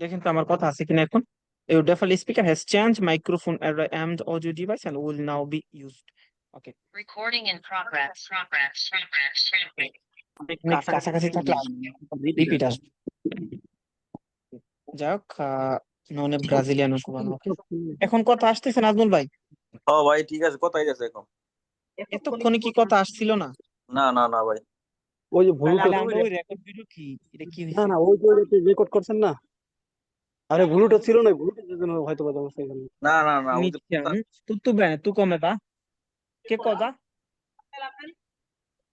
দেখেন তো আমার কথা আছে কিনা এখন and audio device and will now be used. Okay. Recording in progress. Progress. Progress. Progress. কাছাকাছি থাকলে রিপিট আসবে যাই হোক ননে ব্রাজিলিয়ানো এখন কথা আসতেছে নাজমুল ভাই ও ভাই ঠিক আছে কোথায় গেছে এখন এতক্ষণে কি কথা আসছিল না না না না ভাই ওই যে ভুল ওই রেকর্ড ভিডিও কি এটা কি না না ওই যে রেকর্ড করছেন না আরে ভুলটা ছিল না জন্য হয়তো এখানে না না না?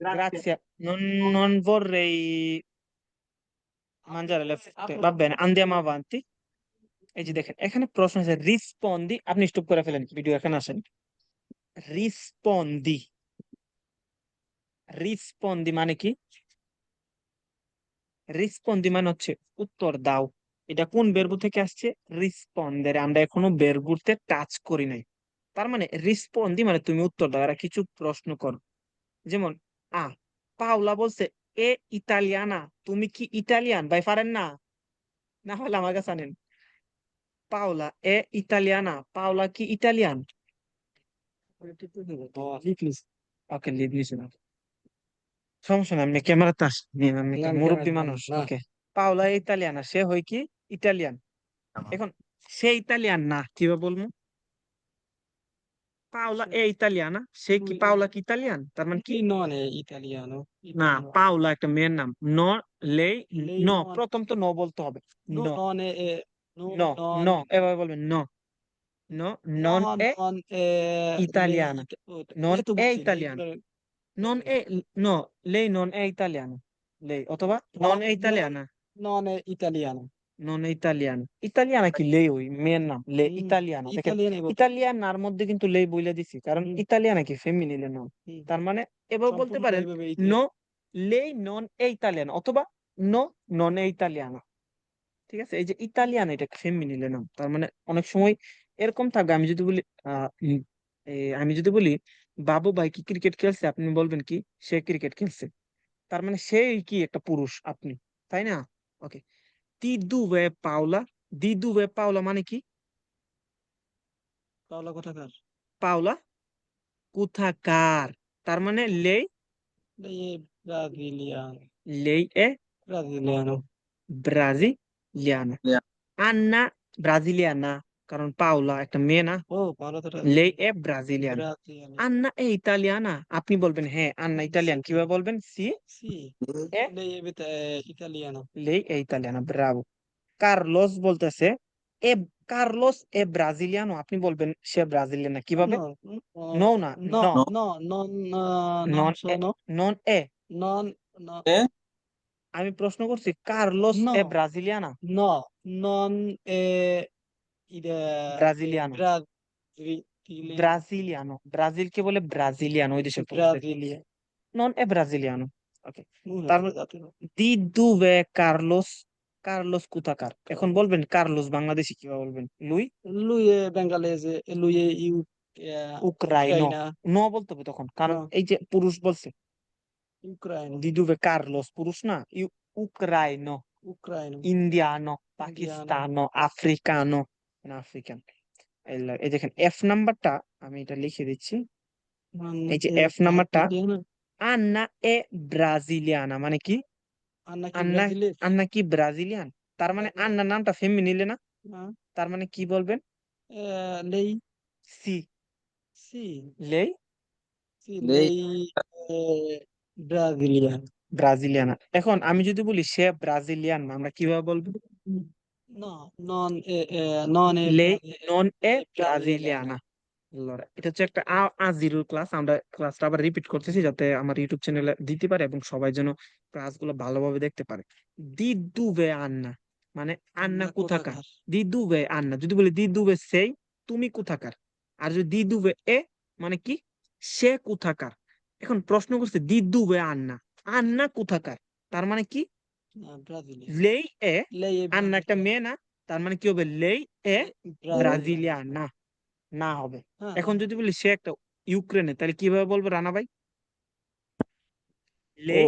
Grazie. Non, non vorrei mangiare le. Va bene, andiamo avanti. এই যে দেখেন এখানে প্রশ্ন আছে রিসপন্দি আপনি স্টপ করে ফেলেন ভিডিও এখানে আসেন রিসপন্দি রিসপন্দি মানে কি রিসপন্দি মানে হচ্ছে উত্তর দাও এটা কোন বেরবু থেকে আসছে? রিসপন্দের আমরা এখনও বেরবুতে টাচ করি নাই। তার মানে রিসপন্দি মানে তুমি উত্তর দাও এরা কিছু প্রশ্ন করো। যেমন আ পাওলা বলছে এ ইতালিয়ানা তুমি কি ইটালিয়ান ভাই পারেন না? না হলে আমার কাছে আনেন। পাওলা এ ইতালিয়ানা পাওলা কি ইটালিয়ান ওকে লিভ নিছি না। সমস্যা নাই আপনি ক্যামেরাতে আপনি আমি মুরব্বী মানুষ। ওকে পাওলা ইতালিয়ানা সে হয় কি? ইটালিয়ান। এখন সে ইতালিয়ান না কীভাবে বলব? পাওলা এ ইতালিয়ানা সে কি পাওলা কি ইতালিয়ান তার মানে কি? নন ইতালিয়ানো না পাওলা একটা মেয়ের নাম। ন লেই ন প্রথম তো ন বলতে হবে। ন। নন এ ন ন এভাবে বলবেন ন। ন নন এ নন এ italiano. non è no lei non è italiana lei অথবা non è no. নন এ ইতালিয়ানো non italiana italiana কি লেই ওই মেয়ের নাম লে ইতালিয়ানা দেখেন ইতালিয়ান ইতালিয়ানার মধ্যে কিন্তু লেই বইলে দিছি কারণ। ইতালিয়ানা কি ফেমিনিনের নাম তার মানে এভাবে বলতে পারেন no? Lei non è italiana অথবা no non è italiana. ঠিক আছে এই যে ইতালিয়ান এটা ফেমিনিনের নাম তার মানে অনেক সময় এরকম থাকবে আমি যদি বলি আমি যদি বলি বাবু ভাই কি ক্রিকেট খেলছে আপনি বলবেন কি সে ক্রিকেট খেলছে তার মানে সেই কি একটা পুরুষ আপনি তাই না ওকে দি duve পাওলা দি দুবে পাওলা মানে কি? পাওলা কোথাকার? পাওলা কোথাকার? তার মানে লেই ব্রাজিলিয়ান। লেই এ ব্রাজিলিয়ানো। ব্রাজিলিয়ানো। আন্না ব্রাজিলিয়ানা। কারণ পাওলা একটা মেয়ে না। ও পাওলা তো লেই এ ব্রাজিলিয়ান। আন্না এ ইতালিয়ানা। আপনি বলবেন হ্যাঁ আন্না ইতালিয়ান। কীভাবে বলবেন? সি? সি। এ? lei è vita- eh, italiano lei è Carlos বলতেছে এ কার্লোস এ ব্রাজিলিয়ানো। আপনি বলবেন সে ব্রাজিলিয়ান না। কীভাবে? নো না no non è sono non è non no আমি প্রশ্ন করছি কার্লোস. এ ব্রাজিলিয়ানা? no non è Brasiliano ব্রাজিলিয়ানো। ব্রাজিলকে বলে ব্রাজিলিয়ান ওই দেশের নন এ ব্রাজিলিয়ানো। Scusate, no. দি দুবে কার্লোস কার্লোস কোথাকার? এখন বলবেন কার্লোস বাংলাদেশি কীভাবে বলবেন? লুই? lui è iu- eh, উক্রাইনো। নো বলতে হবে তখন কারণ এই যে পুরুষ বলছে। ucraino দিদুবে কার্লোস পুরুষ না? ইউ- উক্রাইনো। ucraino ইন্ডিয়ানো। পাকিস্তানো আফ্রিকানো। আফ্রিকান এই দেখেন এফ নাম্বারটা আমি এটা লিখে দিচ্ছি। এই যে F নাম্বারটা আন্না এ ব্রাজিলিয়ানা মানে কি? Brasile- আন্না কি ব্রাজিলিয়ান তার মানে আন্না নামটা ফেমিনিলে না? Ah, তার মানে কি বলবেন? lei C. sì লেই? Lei- lei ব্রাজিলিয়ানা এখন আমি যদি বলি সে ব্রাজিলিয়ান আমরা কীভাবে বলব? No non è eh, non è Lei brasi- è ব্রাজিলিয়ানা Allora, এটা হচ্ছে একটা আ আ ক্লাস আমরা ক্লাসটা আবার রিপিট করতেছি যাতে আমার ইউটিউব চ্যানেলে দিতে পারে এবং সবাই যেন ক্লাসগুলো ভালোভাবে দেখতে পারে। দি দুবে আন্না মানে আন্না কোথাকার? দি দুবে আন্না যদি বলি দি দুবে সেই তুমি কোথাকার? আর যদি দি দুবে এ মানে কি? সে কোথাকার? এখন প্রশ্ন করছে দি দুবে আন্না আন্না কোথাকার? তার মানে কি. লেই এ আন্না একটা মেয়ে না তার মানে কি হবে? লেই এ. ব্রাজিলিয়ান না না হবে। Ah, এখন যদি বলি সে একটা ইউক্রেনে তাহলে কীভাবে বলব রানা ভাই? লেই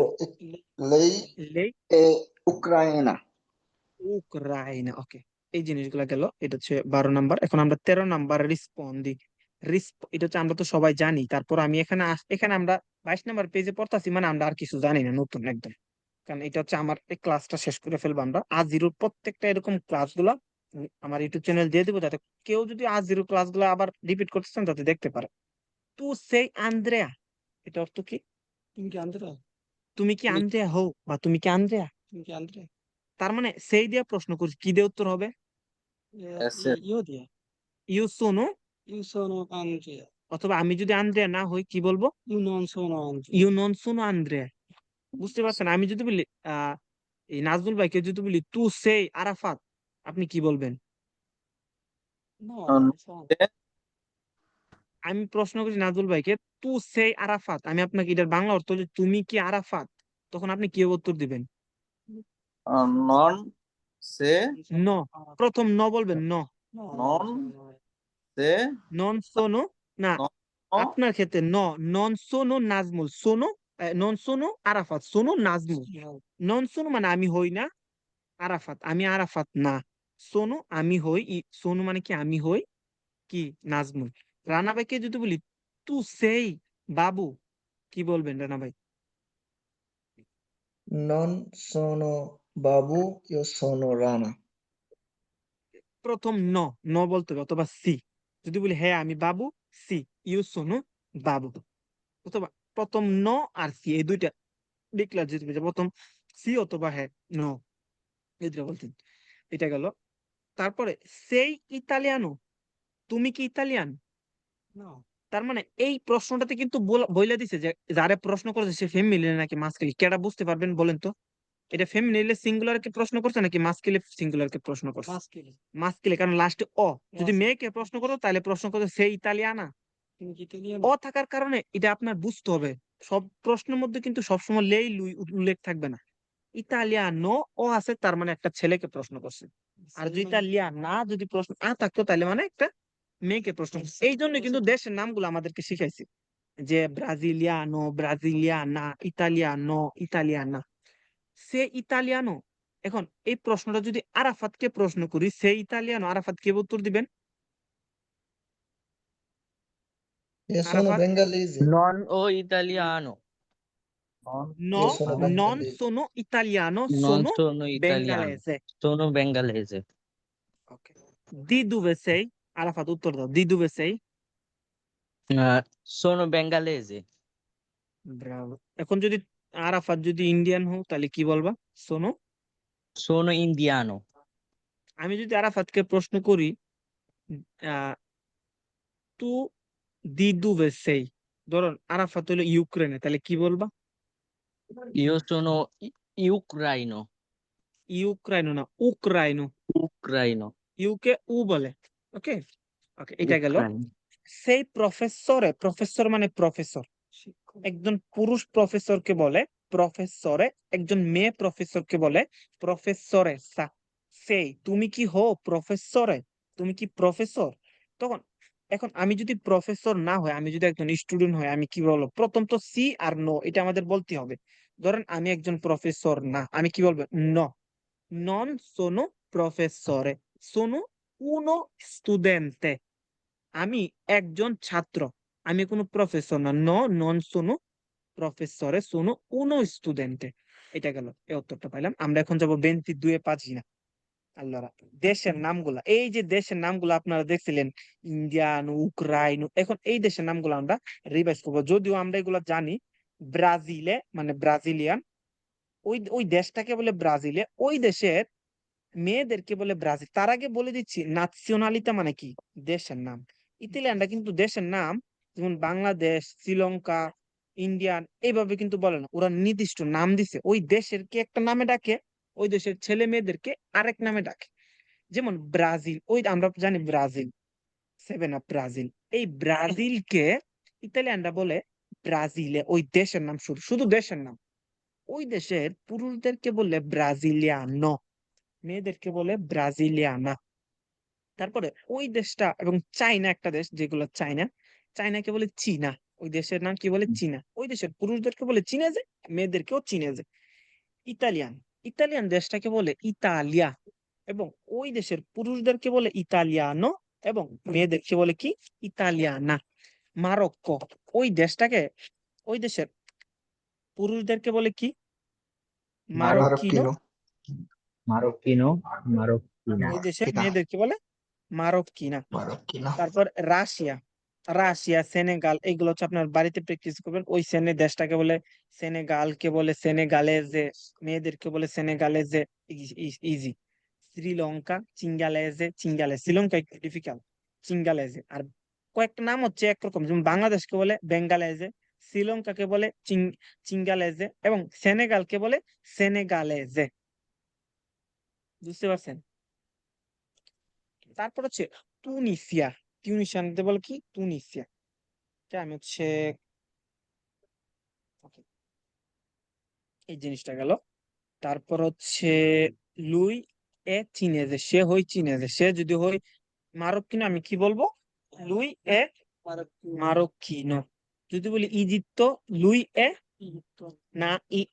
লেই è ucraina. উক্রাইনা। ওকে। এই জিনিসগুলো গেল এটা হচ্ছে বারো নাম্বার। এখন আমরা তেরো নাম্বার রিসপন্দি রিসপ এটা হচ্ছে আমরা তো সবাই জানি। তারপর আমি এখানে এখানে আমরা বাইশ নাম্বার পেজে পড়তাছি মানে আমরা আর কিছু জানি না নতুন একদম। কারণ এটা হচ্ছে আমার এই ক্লাসটা শেষ করে ফেলব আমরা। আজ জিরোর প্রত্যেকটা এরকম ক্লাসগুলো আমার ইউটিউব চ্যানেল দিয়ে দেবো যাতে কেউ যদি আজ জিরো ক্লাসগুলো আবার রিপিট করতে চান যাতে দেখতে পারে। তু সেই আন্দ্রেয়া এটা অর্থ কি? তুমি কি আন্দ্রা তুমি কি আন্দ্রেয়া হও বা তুমি কি আন্দ্রেয়া? তুমি কি আন্দ্রা তার মানে সেই দিয়ে প্রশ্ন করছি কি দিয়ে উত্তর হবে. ইউ দিয়া ইউ সোনো ইউ সোনো আন্দ্রিয়া। অথবা আমি যদি আন্দ্রেয়া না হই কি বলব? ইউ নন সোনো আন্দ্রিয়া। ইউ নন সোনো আন্দ্রেয়া। বুঝতে পারছেন? আমি যদি বলি আহ এই নাজমুল ভাইকে যদি বলি তু সেই আরাফাত আপনি কি বলবেন? আমি প্রশ্ন করছি নাজমুল ভাইকে তু সেই আরাফাত আমি আপনাকে এটার বাংলা অর্থ হচ্ছে তুমি কি আরাফাত তখন আপনি কি উত্তর দিবেন? নন সে ন। প্রথম ন বলবেন ন। নন সে নন সোনো না আপনার ক্ষেত্রে ন নন সোনো নাজমুল সোনো নন সোনো আরাফাত। সোনো নাজমুল। নন সোনো মানে আমি হই না আরাফাত। আমি আরাফাত না। সোনো আমি হই সোনো মানে কি আমি হই? কি? নাজমুল। রানা ভাইকে যদি বলি তু সেই বাবু কি বলবেন রানা ভাই? Non sono Babu, io sono Rana. প্রথম ন ন বলতে হবে অথবা সি। যদি বলি হ্যাঁ আমি বাবু সি। ইউ সোনো বাবু। অথবা প্রথম ন আর সি এই দুইটা ডিক্লার হবে প্রথম সি অথবা হ্যাঁ ন। এই দুটা বলতেন। এটা গেল। তারপরে সেই ইতালিয়ানো তুমি কি ইতালিয়ান? তার মানে এই প্রশ্নটাতে কিন্তু বলা- বইলা দিছে যে যারে প্রশ্ন করেছে সে ফেমিনিলে নাকি মাস্কিলে কেডা বুঝতে পারবেন বলেন তো? এটা ফেমিনিলে সিঙ্গুলার কে প্রশ্ন করছে নাকি মাস্কিলে সিঙ্গুলার কে প্রশ্ন করছে? মাস্কিল কারণ লাস্টে অ। যদি। মেয়েকে প্রশ্ন করো তাহলে প্রশ্ন করতে সে ইতালিয়ান। অ থাকার কারণে এটা আপনার বুঝতে হবে। সব প্রশ্নের মধ্যে কিন্তু সবসময় লেই উল্লেখ থাকবে না। ইতালিয়ানো ও আছে তার মানে একটা ছেলেকে প্রশ্ন করছে। আর যদি ইতালিয়ান না যদি প্রশ্ন আ থাকতো তাহলে মানে একটা মেয়েকে প্রশ্ন করছে। এই জন্য কিন্তু দেশের নামগুলো আমাদেরকে শিখাইছে যে ব্রাজিলিয়ানো ব্রাজিলিয়ানা ইতালিয়ানো ইতালিয়ানা। সে ইতালিয়ানো এখন এই প্রশ্নটা যদি আরাফাতকে প্রশ্ন করি সে ইতালিয়ানো আরাফাত কে উত্তর দিবেন? Io sono bengalese. Non o italiano. No, Io sono non bengalese. sono italiano, Non sono sono italiano. bengalese. Sono bengalese. Okay. Di dove sei? Arafat, উত্তর দাও। Di dove sei? Eh, sono bengalese. Bravo এখন যদি আরাফাত যদি Indian হও তাহলে কি বলবা শোনো Sono indiano. আমি যদি আরাফাতকে প্রশ্ন করি আহ তু দি দুবে সেই ধরুন আরাফাত হলো ইউক্রেনে তাহলে কি বলবা Io sono i- ucraino. ইউক্রাইনো না উক্রাইনো Ucraino. ইউকে উ বলে ওকে ওকে এটা গেল Ucraino. সেই প্রফেসরে প্রফেসর মানে প্রফেসর একজন পুরুষ প্রফেসরকে বলে প্রফেসরে একজন মেয়ে প্রফেসরকে বলে প্রফেসরে সেই তুমি কি হো প্রফেসরে তুমি কি প্রফেসর তখন এখন আমি যদি প্রফেসর না হয় আমি যদি একজন স্টুডেন্ট হয় আমি কি বলব? প্রথম তো সি আর নো এটা আমাদের বলতে হবে। ধরেন আমি একজন প্রফেসর না, আমি কি বলব? ন নন সোনো প্রফেসরে সোনো উনো স্টুডেন্টে আমি একজন ছাত্র, আমি কোনো প্রফেসর না। ন নন সোনো প্রফেসরে সোনো উনো স্টুডেন্টে এটা গেল, এই উত্তরটা পাইলাম। আমরা এখন যাব বেন্তি দুয়ে পাঁচিনা আল্লাহ দেশের নামগুলা, এই যে দেশের নামগুলো আপনারা দেখছিলেন, ইন্ডিয়ান, উক্রাইন, এখন এই দেশের নামগুলো আমরা রিভাইজ করব। যদিও আমরা এগুলো জানি, ব্রাজিলে মানে ব্রাজিলিয়ান, ওই ওই দেশটাকে বলে ব্রাজিলে, ওই দেশের মেয়েদেরকে বলে ব্রাজিল। তার আগে বলে দিচ্ছি নাচনালিতা মানে কি? দেশের নাম। ইতালিয়ানরা কিন্তু দেশের নাম, যেমন বাংলাদেশ, শ্রীলঙ্কা, ইন্ডিয়ান, এইভাবে কিন্তু বলে না। ওরা নির্দিষ্ট নাম দিছে। ওই দেশের কি একটা নামে ডাকে ওই দেশের ছেলে মেয়েদেরকে আরেক নামে ডাকে। যেমন ব্রাজিল ওই আমরা জানি ব্রাজিল সেভেন আপ ব্রাজিল এই ব্রাজিলকে ইতালিয়ানরা বলে ব্রাজিলে ওই দেশের নাম শুধু শুধু দেশের নাম। ওই দেশের পুরুষদেরকে বলে ব্রাজিলিয়ানো মেয়েদেরকে বলে ব্রাজিলিয়ানা। তারপরে ওই দেশটা এবং চাইনা একটা দেশ যেগুলো চাইনা চাইনাকে বলে চীনা ওই দেশের নাম কি বলে? চীনা। ওই দেশের পুরুষদেরকে বলে চীনেজে মেয়েদেরকেও চীনেজে ইতালিয়ান। ইতালিয়ান দেশটাকে বলে ইতালিয়া এবং ওই দেশের পুরুষদেরকে বলে ইতালিয়ানো এবং মেয়েদেরকে বলে কি ইতালিয়ানা। মারক্কো ওই দেশটাকে ওই দেশের পুরুষদেরকে বলে কি? মারক্কিনো। Marocchino, মারোকিনো ওই দেশের মেয়েদেরকে বলে মারক্কিনা। তারপর রাশিয়া। রাশিয়া, সেনেগাল এগুলো হচ্ছে আপনার বাড়িতে প্র্যাকটিস করবেন। ওই সেনে দেশটাকে বলে সেনেগালকে বলে সেনেগালেজে মেয়েদেরকে বলে সেনেগালেজে ইজি। শ্রীলঙ্কা চিঙ্গালেজে চিঙ্গালে শ্রীলঙ্কা একটু ডিফিকাল্ট চিঙ্গালেজে আর কয়েকটা নাম হচ্ছে একরকম, যেমন বাংলাদেশকে বলে বেঙ্গালেজে শ্রীলঙ্কাকে বলে চিঙ্গালেজে এবং সেনেগালকে বলে সেনেগালেজে বুঝতে পারছেন? তারপর হচ্ছে তুনিসিয়া। টিউনিশিয়ানতে বলে কি? তুনিসিয়া আমি হচ্ছে এই জিনিসটা গেল। তারপর হচ্ছে লুই এ চিনেজে সে হই চিনেজে। সে যদি হই মারক্কিনো আমি কি বলব? লুই এ মারক্কিনো। যদি বলি ইজিপ্ত লুই এ না ই-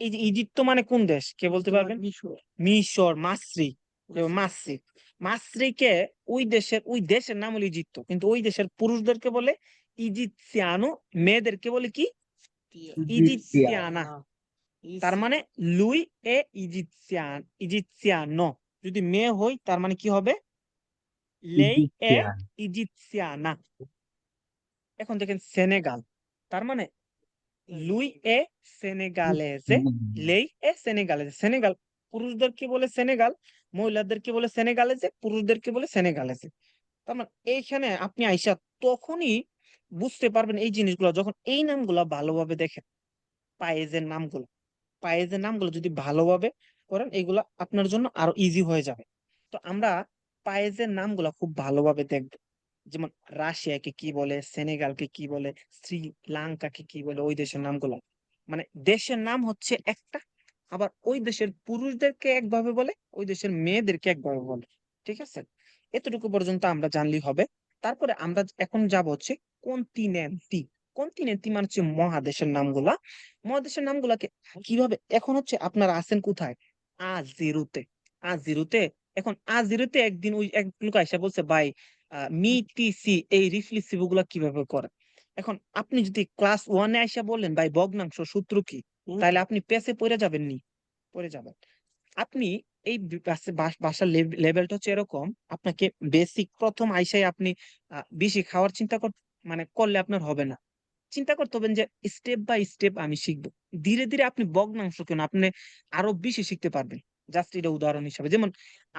ইজিপ্ত মানে কোন দেশ? কে বলতে পারবেন? মিশর। মিশর মাসরি। মাসরি মাসরিকে ওই দেশের ওই দেশের নাম হলো ইজিপ্ত কিন্তু ওই দেশের পুরুষদেরকে বলে ইজিপসিয়ানো মেয়েদেরকে বলে কি? ইজিপসিয়ানা তার মানে লুই এ ইজিপসিয়ান ইজিপসিয়ানো যদি মেয়ে হই তার মানে কি হবে? লেই এ ইজিপসিয়ানা এখন দেখেন সেনেগাল তার মানে লুই এ সেনেগালেজে লেই এ সেনেগালেজে। সেনেগাল পুরুষদেরকে বলে সেনেগাল মহিলাদেরকে বলে সেনেগালেজে পুরুষদেরকে বলে সেনেগালেজে তার মানে এইখানে আপনি আইসা তখনই বুঝতে পারবেন এই জিনিসগুলো, যখন এই নামগুলা ভালোভাবে দেখেন, পায়েজের নামগুলো পায়েজের নামগুলো যদি ভালোভাবে করেন, এগুলা আপনার জন্য আরও ইজি হয়ে যাবে। তো আমরা পায়েজের নামগুলা খুব ভালোভাবে দেখব। যেমন রাশিয়াকে কি বলে, সেনেগালকে কি বলে, শ্রীলঙ্কাকে কি বলে, ওই দেশের নামগুলো। মানে দেশের নাম হচ্ছে একটা আবার ওই দেশের পুরুষদেরকে একভাবে বলে ওই দেশের মেয়েদেরকে একভাবে বলে ঠিক আছে? এতটুকু পর্যন্ত আমরা জানলেই হবে। তারপরে আমরা এখন যাব হচ্ছে কন্টিনেন্টি কন্টিনেন্টি মানে হচ্ছে মহাদেশের নামগুলা। মহাদেশের নামগুলাকে কীভাবে এখন হচ্ছে আপনারা আছেন কোথায়? আজিরুতে। আজিরুতে এখন আজিরুতে একদিন ওই এক লোক আইসা বলছে ভাই আহ, মি টি সি এই রিফ্লেক্সিভগুলা কীভাবে করে? এখন আপনি যদি ক্লাস ওয়ানে আইসা বললেন ভাই ভগ্নাংশ সূত্র কি? তাহলে আপনি পেছে পড়ে যাবেন নি পড়ে যাবেন। আপনি এই বাসার লেভেলটা হচ্ছে এরকম, আপনাকে বেসিক প্রথম আইসাই আপনি বেশি খাওয়ার চিন্তা কর মানে করলে আপনার হবে না। চিন্তা করতে হবেন যে স্টেপ বাই স্টেপ আমি শিখব। ধীরে ধীরে আপনি ভগ্নাংশ কেন, আপনি আরও বেশি শিখতে পারবেন। জাস্ট এটা উদাহরণ হিসাবে, যেমন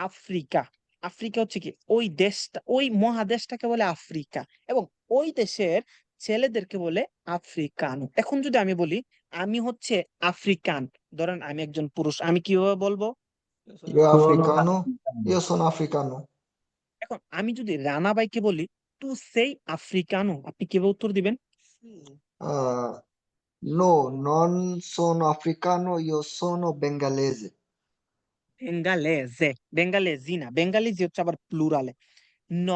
আফ্রিকা। আফ্রিকা হচ্ছে কি, ওই দেশটা, ওই মহাদেশটাকে বলে আফ্রিকা। এবং ওই দেশের ছেলেদেরকে বলে আফ্রিকান। এখন যদি আমি বলি আমি হচ্ছে আফ্রিকান ধরেন আমি একজন পুরুষ আমি কীভাবে বলব? Io africano, io sono africano, এখন আমি যদি রানাবাইকে বলি তু সেই আফ্রিকানো আপনি কীভাবে উত্তর দিবেন? no, non sono africano, io sono bengalese. বেঙ্গালেজে বেঙ্গালেজি না বেঙ্গালিজি হচ্ছে আবার প্লুরালে ন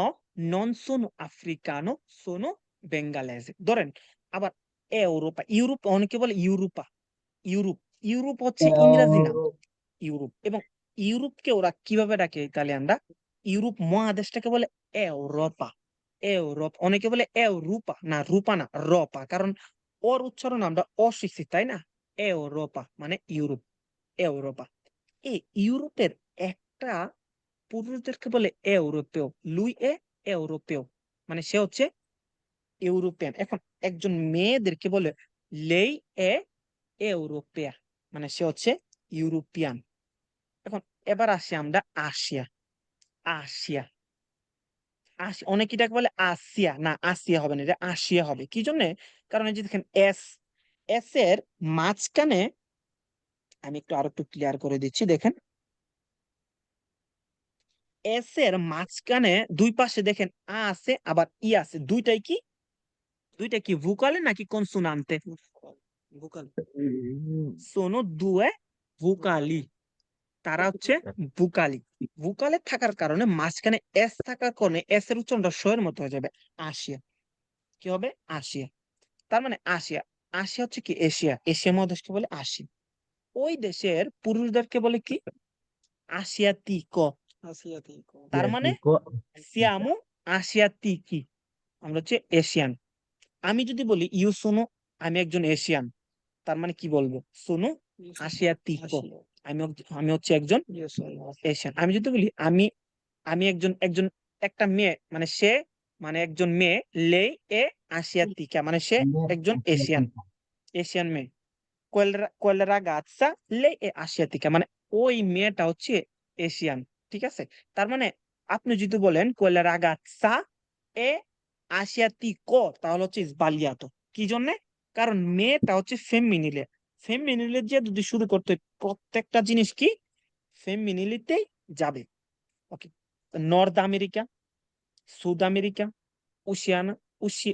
নন সোনো আফ্রিকানো সোনো বেঙ্গালেজে ধরেন আবার ইউরোপা ইউরোপ অনেকে বলে ইউরোপা ইউরোপ ইউরোপ হচ্ছে ইংরেজি নাম। ইউরোপ এবং ইউরোপকে ওরা কীভাবে ডাকে ইতালিয়ানরা? ইউরোপ মহাদেশটাকে বলে ইউরোপা ইউরোপ অনেকে বলে ইউরোপা না রূপা না রপা কারণ ওর উচ্চারণ আমরা অশিক্ষিত তাই না? ইউরোপা মানে ইউরোপ ইউরোপা এই ইউরোপের একটা পুরুষদেরকে বলে ইউরোপেও লুই এ ইউরোপেও মানে সে হচ্ছে ইউরোপিয়ান। এখন একজন মেয়েদেরকে বলে, লেই এ ইউরোপিয়া মানে সে হচ্ছে ইউরোপিয়ান। এখন এবার আসি আমরা আসিয়া। আসিয়া। আসি অনেকে এটাকে বলে আসিয়া। না, আসিয়া হবে না, এটা আসিয়া হবে। কি জন্য? কারণ এই যে দেখেন, এস এস এর মাঝখানে আমি একটু আরও একটু ক্লিয়ার করে দিচ্ছি, দেখেন। এস এর মাঝখানে দুই পাশে দেখেন, আ আছে, আবার ই আছে। দুইটাই কি? দুইটা কি ভুকালে নাকি কনসোনান্তে? ভুকাল সোনো দুয়ে ভুকালি। তারা হচ্ছে ভুকালি। ভুকালে থাকার কারণে মাঝখানে এস থাকার কারণে এস এর উচ্চারণটা স এর মতো হয়ে যাবে আসিয়া। কি হবে? আসিয়া। তার মানে আসিয়া। আসিয়া হচ্ছে কি? এশিয়া। এশিয়া মহাদেশকে বলে আসি ওই দেশের পুরুষদেরকে বলে কি? আসিয়াতিক। তার মানে সিয়ামু আসিয়াতিকি। আমরা হচ্ছে এশিয়ান। আমি যদি বলি ইউ সোনো আমি একজন এশিয়ান। তার মানে কি বলব? সোনো আসিয়াতিকো আমি আমি হচ্ছে একজন এশিয়ান। আমি যদি বলি আমি আমি একজন একজন একটা মেয়ে মানে সে মানে একজন মেয়ে লে এ আসিয়াতিকা মানে সে একজন এশিয়ান। এশিয়ান। মেয়ে। কোয়েল রাগাৎসা লে এ আসিয়াতিকা মানে ওই মেয়েটা হচ্ছে এশিয়ান। ঠিক আছে? তার মানে আপনি যদি বলেন কোয়েল রাগাৎসা এ আসিয়াতিকো তাহলে হচ্ছে বালিয়াতো। কি জন্যে? কারণ মেয়েটা হচ্ছে ফেমিনিলে ফেমিনিলে যে যদি শুরু করতে, প্রত্যেকটা জিনিস কি? ফেমিনিলিতেই যাবে। Okay North America South America Oceania উশি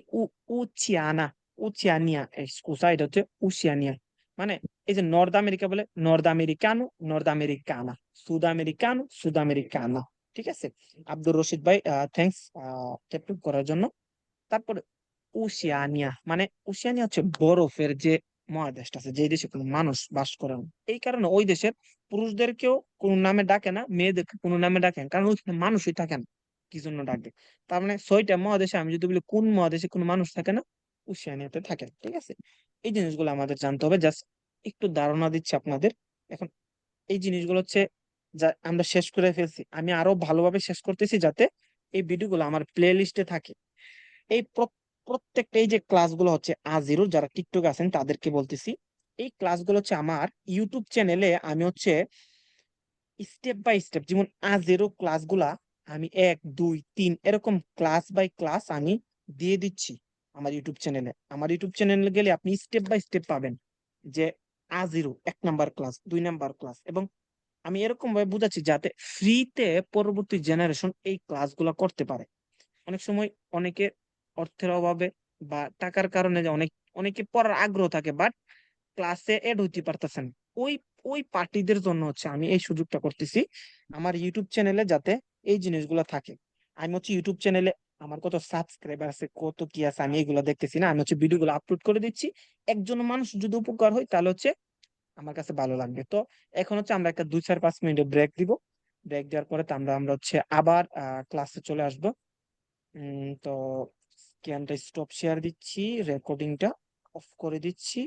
উচিয়ানা উচিয়ানিয়া এক্সকুসা হচ্ছে উশিয়ানিয়া মানে এই যে নর্থ আমেরিকা বলে নর্থ আমেরিকানো নর্থ আমেরিকানা সুদ আমেরিকানো সুদ আমেরিকানা ঠিক আছে? আব্দুর রশিদ ভাই থ্যাংকস ট্যাপ করার জন্য। তারপরে ওশিয়ানিয়া মানে ওশিয়ানিয়া হচ্ছে বরফের যে মহাদেশটা আছে যে দেশে কোনো মানুষ বাস করে না। এই কারণে ওই দেশের পুরুষদেরকেও কোন নামে ডাকে না, মেয়েদেরকে কোনো নামে ডাকে না, কারণ ওইখানে মানুষই থাকে না, কি জন্য ডাকবে? তার মানে ছয়টা মহাদেশে, আমি যদি বলি কোন মহাদেশে কোনো মানুষ থাকে না ওশিয়ানিয়াতে থাকে, ঠিক আছে? এই জিনিসগুলো আমাদের জানতে হবে, জাস্ট একটু ধারণা দিচ্ছি আপনাদের। এখন এই জিনিসগুলো হচ্ছে যা আমরা শেষ করে ফেলছি, আমি আরও ভালোভাবে শেষ করতেছি যাতে এই ভিডিওগুলো আমার প্লে লিস্টে থাকে। এই প্র- প্রত্যেকটা এই যে ক্লাসগুলো হচ্ছে আজিরো যারা টিকটক আছেন তাদেরকে বলতেছি। এই ক্লাসগুলো হচ্ছে আমার ইউটিউব চ্যানেলে আমি হচ্ছে স্টেপ বাই স্টেপ যেমন আজিরো ক্লাসগুলা আমি এক, দুই, তিন এরকম ক্লাস বাই ক্লাস আমি দিয়ে দিচ্ছি আমার ইউটিউব চ্যানেলে আমার ইউটিউব চ্যানেলে গেলে আপনি স্টেপ বাই স্টেপ পাবেন যে আজিরো এক নাম্বার ক্লাস দুই নাম্বার ক্লাস এবং আমি এরকম ভাবে বুঝাচ্ছি যাতে ফ্রিতে পরবর্তী জেনারেশন এই ক্লাসগুলো করতে পারে। অনেক সময় অনেকে অর্থের অভাবে বা টাকার কারণে যে অনেক, অনেকে পড়ার আগ্রহ থাকে বাট ক্লাসে এড হইতে পারতেছেন ওই ওই পার্টিদের জন্য হচ্ছে আমি এই সুযোগটা করতেছি আমার ইউটিউব চ্যানেলে যাতে এই জিনিসগুলো থাকে। আমি হচ্ছে ইউটিউব চ্যানেলে আমার কত সাবস্ক্রাইবার আছে, কত কি আছে আমি এগুলো দেখতেছি না। আমি হচ্ছে ভিডিওগুলো আপলোড করে দিচ্ছি। একজন মানুষ যদি উপকার হয় তাহলে হচ্ছে আমার কাছে ভালো লাগবে। তো এখন হচ্ছে আমরা একটা দুই চার পাঁচ মিনিটের ব্রেক দিব। ব্রেক দেওয়ার পরে তো আমরা আমরা হচ্ছে আবার ক্লাসে চলে আসব। উম, তো স্ক্যানটা স্টপ শেয়ার দিচ্ছি রেকর্ডিংটা অফ করে দিচ্ছি।